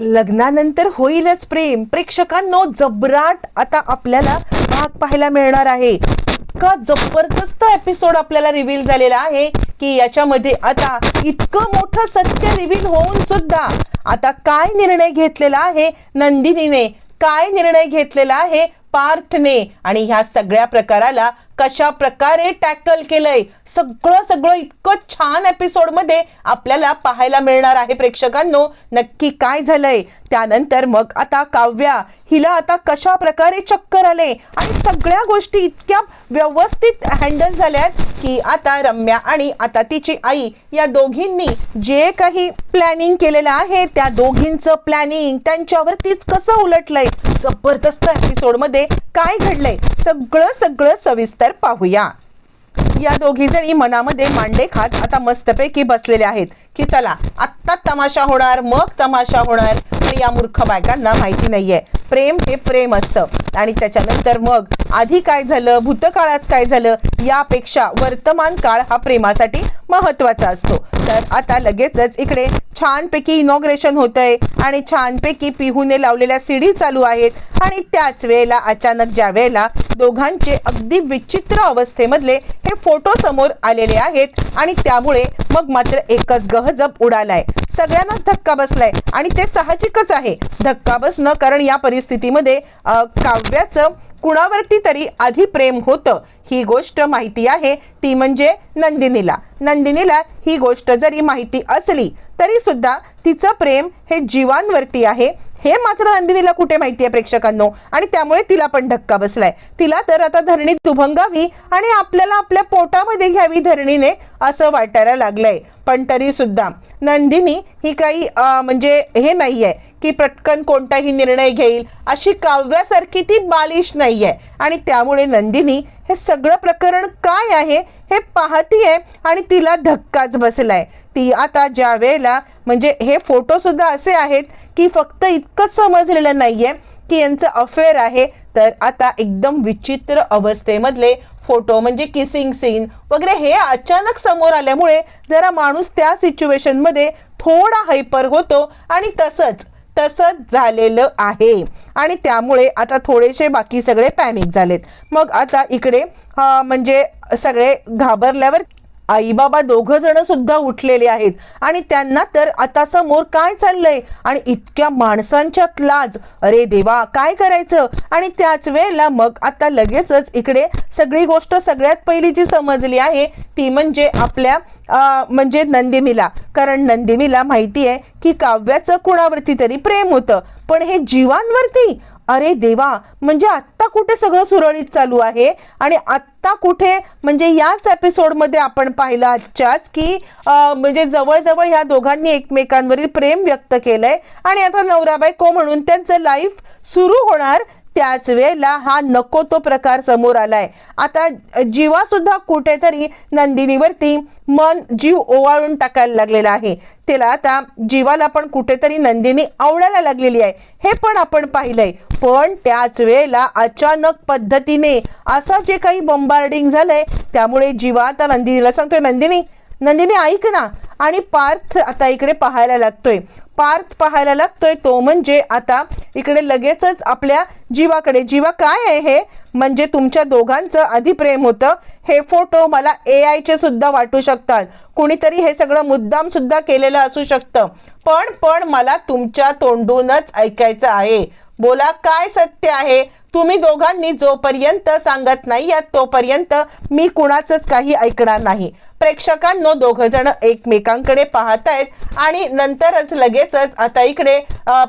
लग्नानंतर होईलच प्रेम. प्रेक्षकांनो जबराट आता आपल्याला भाग पाहायला मिळणार आहे. इतका जबरदस्त एपिसोड आपल्याला रिव्हील झालेला आहे की याच्यामध्ये आता इतकं मोठं सत्य रिव्हील होऊन सुद्धा आता काय निर्णय घेतलेला आहे नंदिनीने? काय निर्णय घेतलेला आहे पार्थने? आणि ह्या सगळ्या प्रकाराला कशा प्रकारे टॅकल केलंय? सगळं सगळं इतकं छान एपिसोडमध्ये आपल्याला पाहायला मिळणार आहे प्रेक्षकांनो. नक्की काय झालंय? त्यानंतर मग आता काव्या हिला आता कशा प्रकारे चक्कर आले? आणि सगळ्या गोष्टी इतक्या व्यवस्थित हँडल झाल्यात की आता रम्या आणि आता तिची आई या दोघींनी जे काही प्लॅनिंग केलेलं आहे त्या दोघींचं प्लॅनिंग त्यांच्यावरतीच कसं उलटलंय? जबरदस्त एपिसोडमध्ये काय घडलंय? सगळं सगळं सविस्तर पाहूया. या दोघी जणी मनामध्ये मांडे खात आता मस्तपैकी बसलेले आहेत. की चला आत्ता तमाशा होणार मग तमाशा होणार. पण या मूर्ख बायकांना माहिती नाहीये. प्रेम हे प्रेम असतं. आणि त्याच्यानंतर मग आधी काय झालं भूतकाळात काय झालं यापेक्षा वर्तमान काळ हा प्रेमासाठी महत्त्वाचा असतो. तर आता लगेचच इकडे छानपैकी इनॉग्रेशन होतंय आणि छानपैकी पिहूने लावलेल्या सीडी चालू आहेत. आणि त्याच वेळेला अचानक ज्या वेळेला दोघांचे अगदी विचित्र अवस्थेमधले हे फोटो समोर आलेले आहेत आणि त्यामुळे मग मात्र एकच गहजब उडालाय. सगळ्यांनाच धक्का बसलाय आणि ते साहजिकच आहे. धक्का बसणं कारण या परिस्थिती परिस्थितीमध्ये काव्याचं कुणावरती तरी आधी प्रेम होतं ही गोष्ट माहिती आहे. ती म्हणजे नंदिनीला. नंदिनीला ही गोष्ट जरी माहिती असली तरी सुद्धा तिचं प्रेम हे जीवांवरती आहे. हे मात्र नंदिनीला कुठे माहिती आहे प्रेक्षकांनो? आणि त्यामुळे तिला पण धक्का बसलाय. तिला तर आता धरणीत दुभंगावी आणि आपल्याला आपल्या पोटामध्ये घ्यावी धरणीने असं वाटायला लागलंय. पण तरी सुद्धा नंदिनी ही काही म्हणजे हे नाही आहे की पटकन कोणताही निर्णय घेईल अशी काव्यासारखी ती बालिश नाही आहे आणि त्यामुळे नंदिनी हे सगळं प्रकरण काय आहे हे पाहतीये आणि तिला धक्काच बसलाय. ती आता ज्या वेळेला म्हणजे हे फोटोसुद्धा असे आहेत की फक्त इतकंच समजलेलं नाही आहे की यांचं अफेअर आहे. तर आता एकदम विचित्र अवस्थेमधले फोटो म्हणजे किसिंग सीन वगैरे हे अचानक समोर आल्यामुळे जरा माणूस त्या सिच्युएशनमध्ये थोडा हायपर होतो आणि तसंच तसंच झालेलं आहे. आणि त्यामुळे आता थोडेसे बाकी सगळे पॅनिक झालेत. मग आता इकडे म्हणजे सगळे घाबरल्यावर आई बाबा दोघं जण सुद्धा उठलेले आहेत. आणि त्यांना तर आता समोर काय चाललंय? आणि इतक्या माणसांच्यात लाज. अरे देवा काय करायचं? आणि त्याच वेळेला मग आता लगेचच इकडे सगळी गोष्ट सगळ्यात पहिली जी समजली आहे ती म्हणजे आपल्या म्हणजे नंदिनीला. कारण नंदिनीला माहिती आहे की काव्याचं कुणावरती तरी प्रेम होतं. पण हे जीवांवरती? अरे देवा म्हणजे आत्ता कुठे सगळं सुरळीत चालू आहे? आणि आत्ता कुठे म्हणजे याच एपिसोडमध्ये आपण पाहिलं आजच्याच की म्हणजे जवळजवळ ह्या दोघांनी एकमेकांवरील प्रेम व्यक्त केलंय. आणि आता नवराबाई को म्हणून त्यांचं लाईफ सुरू होणार. त्याच वेळेला हा नको तो प्रकार समोर आलाय. आता जीवासुद्धा कुठेतरी नंदिनीवरती मन जीव ओवाळून टाकायला लागलेला आहे. तिला आता जीवाला पण कुठेतरी नंदिनी आवडायला लागलेली आहे. हे पण आपण पाहिलंय. पण त्याच वेळेला अचानक पद्धतीने असा जे काही बंबार्डिंग झालंय त्यामुळे जीवा आता नंदिनीला सांगतोय नंदिनी नंदिनी ऐक ना. आणि पार्थ आता इकडे पाहायला लागतोय. पार्थ पाहायला लागतोय तो म्हणजे आता इकडे लगेचच आपल्या जीवाकडे. जीवा काय आहे हे? म्हणजे तुमच्या दोघांचं आधी प्रेम होतं. हे फोटो मला ए आयचे सुद्धा वाटू शकतात. कुणीतरी हे सगळं मुद्दाम सुद्धा केलेलं असू शकतं. पण पण मला तुमच्या तोंडूनच ऐकायचं आहे. बोला काय सत्य आहे? तुम्ही दोघांनी जोपर्यंत सांगत नाही यात तोपर्यंत मी कुणाचंच काही ऐकणार नाही. प्रेक्षकांनो दोघ जण एकमेकांकडे आहेत आणि नंतरच लगेचच आता इकडे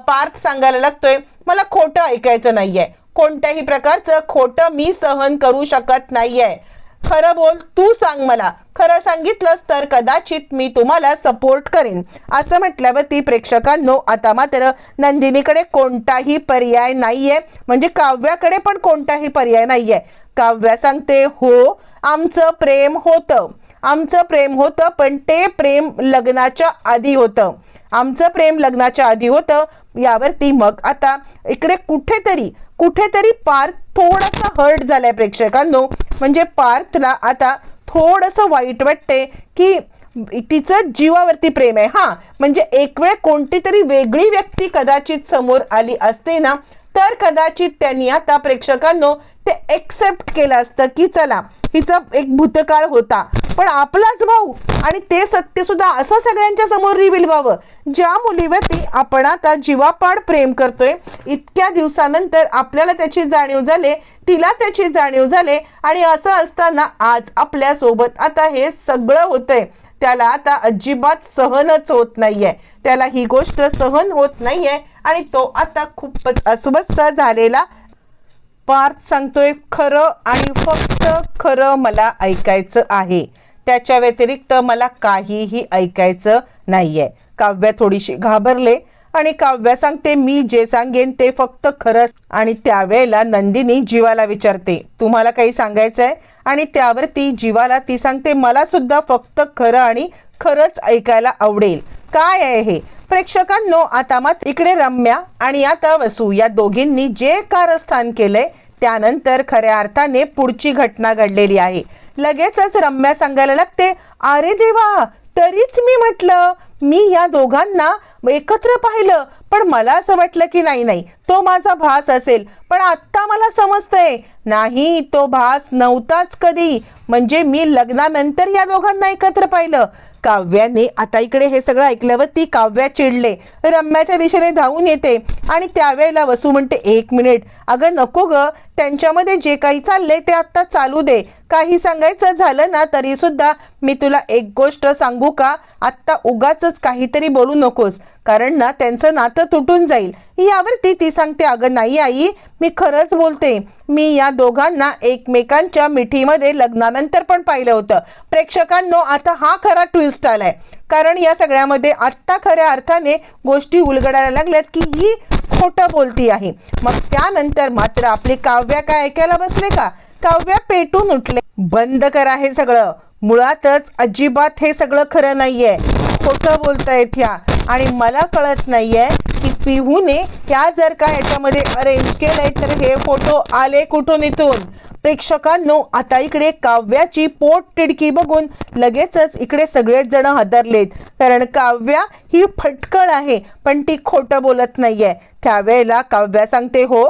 पार्थ सांगायला लागतोय मला खोटं ऐकायचं नाहीये. कोणत्याही प्रकारचं खोटं मी सहन करू शकत नाहीये. खरं बोल तू सांग मला. खरं सांगितलंस तर कदाचित मी तुम्हाला सपोर्ट करेन. असं म्हटल्यावरती प्रेक्षकांनो आता मात्र नंदिनीकडे कोणताही पर्याय नाहीये. म्हणजे काव्याकडे पण कोणताही पर्याय नाहीये. काव्या सांगते हो आमचं प्रेम होतं. आमचं प्रेम होतं पण ते प्रेम लग्नाच्या आधी होतं. आमचं प्रेम लग्नाच्या आधी होतं. यावरती मग आता इकडे कुठेतरी कुठेतरी पार थोडासा हर्ट झालाय प्रेक्षकांनो. म्हणजे पार्थला आता थोडंसं वाईट वाटते की तिचं जीवावरती प्रेम आहे. हां म्हणजे एक वेळ कोणती तरी वेगळी व्यक्ती कदाचित समोर आली असते ना तर कदाचित त्यांनी आता प्रेक्षकांनो ते एक्सेप्ट केलं असतं की चला हिचा एक भूतकाळ होता. पण आपलाच भाऊ आणि ते सत्य सुद्धा असं सगळ्यांच्या समोर रिव्हील व्हावं. ज्या मुलीवरती आपण आता जीवापाड प्रेम करतोय इतक्या दिवसानंतर आपल्याला त्याची जाणीव झाले तिला त्याची जाणीव झाले आणि असं असताना आज आपल्यासोबत आता हे सगळं होतंय. त्याला आता अजिबात सहनच होत नाहीये. त्याला ही गोष्ट सहन होत नाहीये आणि तो आता खूपच अस्वस्थ झालेला पार्थ सांगतोय खरं आणि फक्त खरं मला ऐकायचं आहे. त्याच्या व्यतिरिक्त मला काहीही ऐकायचं नाही आहे काव्या थोडीशी घाबरले आणि काव्या सांगते मी जे सांगेन ते फक्त खरंच आणि त्यावेळेला नंदिनी जीवाला विचारते तुम्हाला काही सांगायचं आहे आणि त्यावर ती जीवाला ती सांगते मला सुद्धा फक्त खरं आणि खरंच ऐकायला आवडेल. काय आहे हे? प्रेक्षकांनो आता मात्र इकडे रम्या आणि आता वसू या दोघींनी जे कारस्थान केलंय त्यानंतर खऱ्या अर्थाने पुढची घटना घडलेली आहे. लगेचच रम्या सांगायला लागते अरे देवा तरीच मी म्हटलं मी या दोघांना एकत्र पाहिलं पण मला असं वाटलं की नाही नाही तो माझा भास असेल पण आत्ता मला समजतंय. नाही तो भास नव्हताच कधी. म्हणजे मी लग्नानंतर या दोघांना एकत्र पाहिलं. काव्याने आता इकडे हे सगळं ऐकल्यावर ती काव्या चिडले. रम्याच्या दिशेने धावून येते. आणि त्यावेळेला वसू म्हणते एक मिनिट. अगं नको ग. त्यांच्यामध्ये जे काही चाललंय ते आत्ता चालू दे. काही सांगायचं झालं ना तरी सुद्धा मी तुला एक गोष्ट सांगू का? आत्ता उगाच काहीतरी बोलू नकोस. कारण ना त्यांचं नातं तुटून जाईल. यावरती ती सांगते अगं नाही आई मी खरंच बोलते. मी या दोघांना एकमेकांच्या मिठीमध्ये लग्नानंतर पण पाहिलं होतं. प्रेक्षकांनो आता हा खरा ट्विस्ट आलाय. कारण या सगळ्यामध्ये आत्ता खऱ्या अर्थाने गोष्टी उलगडायला लागल्यात की ही खोटं बोलती आहे. मग त्यानंतर मात्र आपली काव्या काय ऐकायला बसले का? काव्या पेटून उठले. बंद करा हे सगळं. मुळातच अजिबात हे सगळं खरं नाहीये. खोटं बोलतायत ह्या. आणि मला कळत नाहीये की पिहूने ह्या जर का याच्यामध्ये अरेंज केलंय तर हे फोटो आले कुठून इथून? प्रेक्षकांनो आता इकडे काव्याची पोट तिडकी बघून लगेचच इकडे सगळेच जण हादरलेत. कारण काव्या ही फटकळ आहे पण ती खोटं बोलत नाहीये. त्यावेळेला काव्या सांगते हो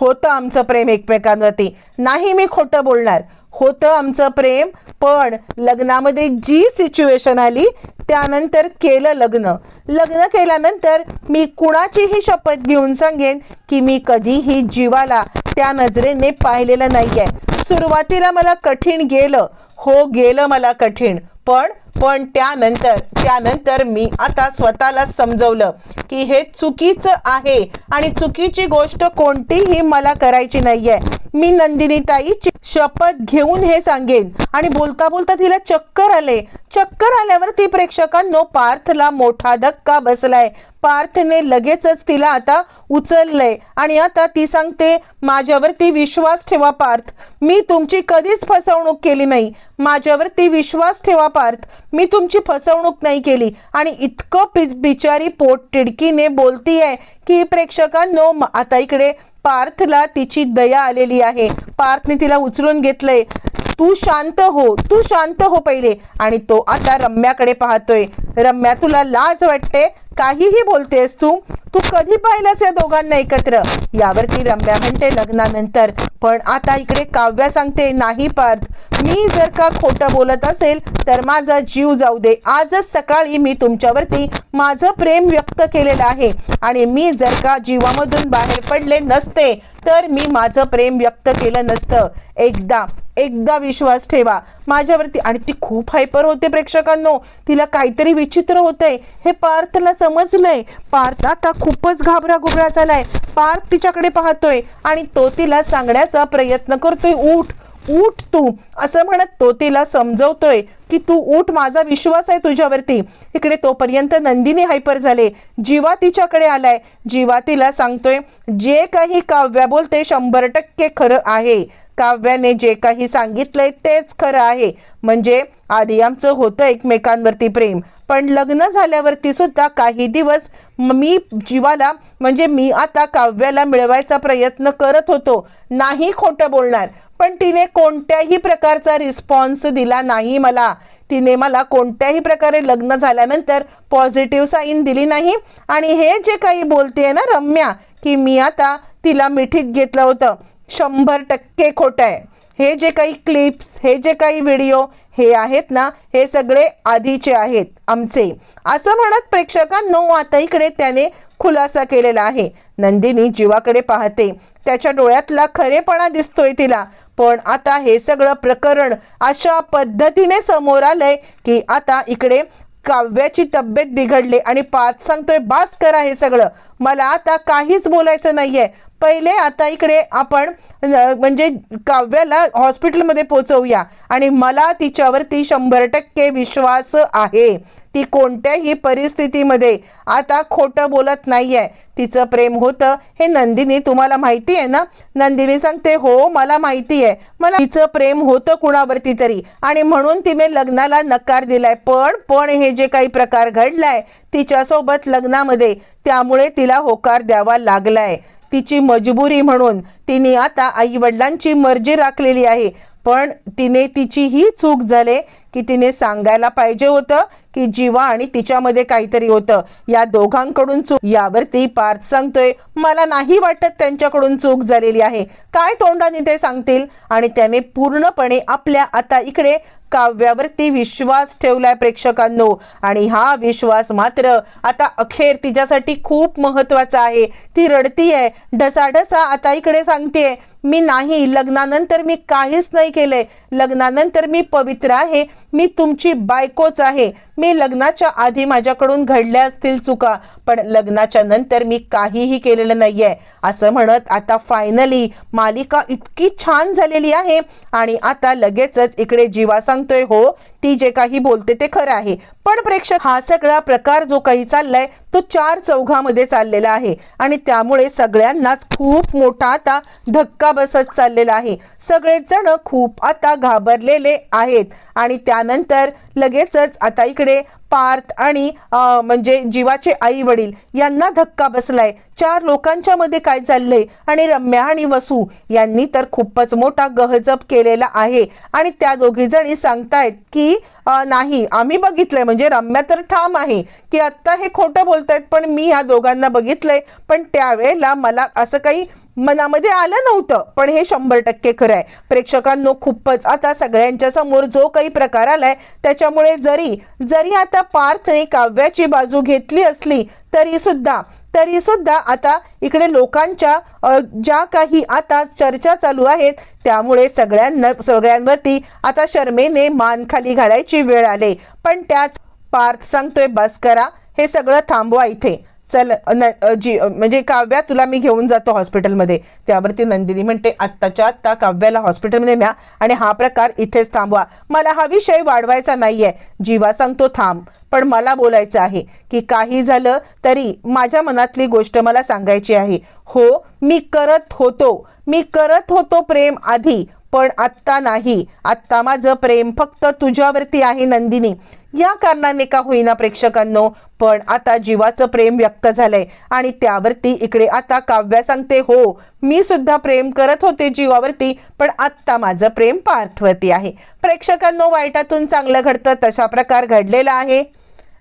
होतं आमचं प्रेम एकमेकांवरती. नाही मी खोटं बोलणार. होतं आमचं प्रेम पण लग्नामध्ये जी सिच्युएशन आली त्यानंतर केलं लग्न. लग्न केल्यानंतर मी कुणाचीही शपथ घेऊन सांगेन की मी कधीही जीवाला त्या नजरेने पाहिलेलं नाहीये. सुरुवातीला मला कठीण गेलं. हो गेलं मला कठीण. पण पण त्यानंतर त्यानंतर मी आता स्वतःला समजवलं की हे चुकीचं आहे आणि चुकीची गोष्ट कोणतीही मला करायची नाहीये. मी नंदिनीताई शपथ घेऊन हे सांगेन. आणि बोलता बोलता तिला चक्कर आले. चक्कर आल्यावर ती प्रेक्षकांनो पार्थला मोठा धक्का बसलाय. पार्थने लगेचच तिला आता उचललंय. आणि आता ती सांगते माझ्यावरती विश्वास ठेवा पार्थ. मी तुमची कधीच फसवणूक केली नाही. माझ्यावरती विश्वास ठेवा पार्थ. मी तुमची फसवणूक नाही केली. आणि इतकं पि बिचारी पोट तिडकीने आहे की प्रेक्षकांनो म- आता इकडे पार्थला तिची दया आलेली आहे. पार्थने तिला उचलून घेतलंय. तू शांत हो तू शांत हो पहिले. आणि तो आता रम्याकडे पाहतोय. रम्या तुला लाज वाटते? काहीही बोलतेस तू तू कधी पाहिलंस या दोघांना एकत्र? यावरती रम्या म्हणते लग्नानंतर पण आता इकडे काव्या सांगते नाही पार्थ मी जर का खोटं बोलत असेल तर माझा जीव जाऊ दे. आजच सकाळी मी तुमच्यावरती माझं प्रेम व्यक्त केलेलं आहे. आणि मी जर का जीवामधून बाहेर पडले नसते तर मी माझं प्रेम व्यक्त केलं नसतं. एकदा एकदा विश्वास ठेवा. माझ्यावरती आणि ती खूप हायपर होते प्रेक्षकांनो. तिला काहीतरी विचित्र होतंय. हे पार्थला समजलंय. पार्थ आता खूपच घाबरा घुबरा झालाय. पार्थ तिच्याकडे पाहतोय आणि तो तिला सांगण्याचा प्रयत्न करतोय उठ उठ तू. असं म्हणत तो तिला समजवतोय की तू उठ माझा विश्वास आहे तुझ्यावरती. इकडे तोपर्यंत नंदिनी हायपर झाले. जीवा तिच्याकडे आलाय. जीवा तिला सांगतोय जे काही काव्या बोलते शंभर टक्के खरं आहे. काव्याने जे काही सांगितलंय तेच खरं आहे. म्हणजे आधी आमचं होतं एकमेकांवरती प्रेम. पण लग्न झाल्यावरती सुद्धा काही दिवस मी जीवाला म्हणजे मी आता काव्याला मिळवायचा प्रयत्न करत होतो. नाही खोटं बोलणार. पण तिने कोणत्याही प्रकारचा रिस्पॉन्स दिला नाही मला. तिने मला कोणत्याही प्रकारे लग्न झाल्यानंतर पॉझिटिव्ह साईन दिली नाही. आणि हे जे काही बोलते ना रम्या की मी आता तिला मिठीत घेतलं होतं. शंभर टक्के खोटं आहे. हे जे काही क्लिप्स हे जे काही व्हिडिओ हे आहेत ना हे सगळे आधीचे आहेत आमचे. असं म्हणत प्रेक्षकांनो आता इकडे त्याने खुलासा केलेला आहे. नंदिनी जीवाकडे पाहते. त्याच्या डोळ्यातला खरेपणा दिसतोय तिला. पण आता हे सगळं प्रकरण अशा पद्धतीने समोर आलंय की आता इकडे काव्याची तब्येत बिघडली आणि पाच सांगतोय बास करा हे सगळं. मला आता काहीच बोलायचं नाहीये. पहिले आता इकडे आपण म्हणजे काव्याला हॉस्पिटलमध्ये पोचवूया. आणि मला तिच्यावरती शंभर टक्के विश्वास आहे. ती कोणत्याही परिस्थितीमध्ये आता खोटं बोलत नाही आहे तिचं प्रेम होतं. हे नंदिनी तुम्हाला माहिती आहे ना? नंदिनी सांगते हो मला माहिती आहे मला तिचं प्रेम होतं कुणावरती तरी. आणि म्हणून तिने लग्नाला नकार दिलाय. पण पण हे जे काही प्रकार घडलाय तिच्यासोबत लग्नामध्ये त्यामुळे तिला होकार द्यावा लागलाय. तिची मजबुरी म्हणून तिने आता आई वडिलांची मर्जी राखलेली आहे. पण तिने तिची ही चूक झाले की तिने सांगायला पाहिजे होतं की जीवा आणि तिच्यामध्ये काहीतरी होतं. या दोघांकडून चूक यावरती पार्थ सांगतोय मला नाही वाटत त्यांच्याकडून चूक झालेली आहे. काय तोंडाने ते सांगतील? आणि त्याने पूर्णपणे आपल्या आता इकडे काव्यावरती विश्वास ठेवलाय प्रेक्षकांनो. आणि हा विश्वास मात्र आता अखेर तिच्यासाठी खूप महत्त्वाचा आहे. ती रडतीये ढसाढसा आता इकडे सांगते मी नाही लग्नानंतर मी काहीच नाही केलंय. लग्नानंतर मी पवित्र आहे. मी तुमची बायकोच आहे. मी लग्नाच्या आधी माझ्याकडून घडल्या असतील चुका पण लग्नाच्या नंतर मी काहीही केलेलं नाही आहे असं म्हणत आता फायनली मालिका इतकी छान झालेली आहे. आणि आता लगेचच इकडे जीवा सांगतोय हो ती जे काही बोलते ते खरं आहे. पण प्रेक्षक हा सगळा प्रकार जो काही चाललाय तो चार चौघामध्ये चाललेला आहे. आणि त्यामुळे सगळ्यांनाच खूप मोठा आता धक्का बसत चाललेला आहे. सगळेच जण खूप आता घाबरलेले आहेत. आणि त्यानंतर लगेचच आता इकडे पार्थ आणि म्हणजे जीवाचे आई वडील यांना धक्का बसलाय. चार लोकांच्या मध्ये काय चाललंय? आणि रम्या आणि वसू यांनी तर खूपच मोठा गहजप केलेला आहे. आणि त्या दोघी जणी सांगतायत की नाही आम्ही बघितलंय. म्हणजे रम्या तर ठाम आहे की आत्ता हे खोटं बोलतायत पण मी ह्या दोघांना बघितलंय. पण त्यावेळेला मला असं काही मनामध्ये आलं नव्हतं पण हे शंभर टक्के खरं आहे प्रेक्षकांनो खूपच. आता सगळ्यांच्या समोर जो काही प्रकार आलाय त्याच्यामुळे जरी जरी आता पार्थने काव्याची बाजू घेतली असली तरी सुद्धा तरी सुद्धा आता इकडे लोकांच्या ज्या काही आता चर्चा चालू आहेत त्यामुळे सगळ्यांना सगळ्यांवरती आता शर्मेने मान खाली घालायची वेळ आले. पण त्याच पार्थ सांगतोय बस करा हे सगळं थांबवा इथे. चल न जी म्हणजे काव्या तुला मी घेऊन जातो हॉस्पिटलमध्ये. त्यावरती नंदिनी म्हणते आत्ताच्या आत्ता काव्याला हॉस्पिटलमध्ये न्या आणि हा प्रकार इथेच थांबवा. मला हा विषय वाढवायचा नाही आहे जीवा सांगतो थांब. पण मला बोलायचं आहे की काही झालं तरी माझ्या मनातली गोष्ट मला सांगायची आहे. हो मी करत होतो. मी करत होतो प्रेम आधी पण आत्ता नाही. आत्ता माझं प्रेम फक्त तुझ्यावरती आहे नंदिनी. या कारणाने का होईना प्रेक्षकांनो पण आता जीवाचं प्रेम व्यक्त झालंय आणि त्यावरती इकडे आता काव्या सांगते हो मी सुद्धा प्रेम करत होते जीवावरती पण आत्ता माझं प्रेम पार्थवती आहे. प्रेक्षकांनो वाईटातून चांगलं घडतं तशा प्रकार घडलेला आहे.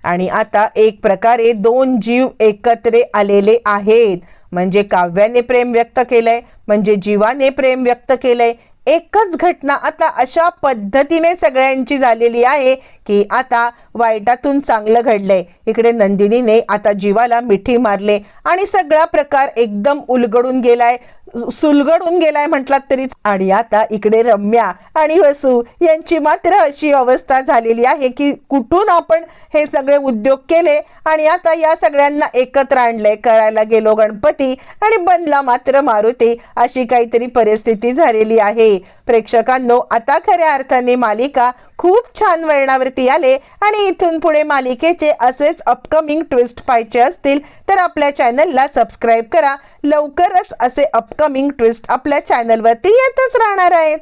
आणि आता एक प्रकारे दोन जीव एकत्र आलेले आहेत. म्हणजे काव्याने प्रेम व्यक्त केलंय म्हणजे जीवाने प्रेम व्यक्त केलंय एकच घटना आता अशा पद्धतीने सगळ्यांची झालेली आहे की आता वाईटातून चांगलं घडलंय. इकडे नंदिनीने आता जीवाला मिठी मारले आणि सगळा प्रकार एकदम उलगडून गेलाय. सुलगडून गेलाय म्हटलात तरीच आणि आता इकडे रम्या आणि वसू यांची मात्र अशी अवस्था झालेली आहे की कुठून आपण हे सगळे उद्योग केले आणि आता या सगळ्यांना एकत्र आणलंय करायला गेलो गणपती आणि बनला मात्र मारुती अशी काहीतरी परिस्थिती झालेली आहे. प्रेक्षकांनो आता खऱ्या अर्थाने मालिका खूप छान वळणावरती आले आणि इथून पुढे मालिकेचे असेच अपकमिंग ट्विस्ट पाहिजे असतील तर आपल्या चॅनलला सबस्क्राईब करा. लवकरच असे अपकमिंग ट्विस्ट आपल्या चॅनलवरती येतच राहणार आहेत.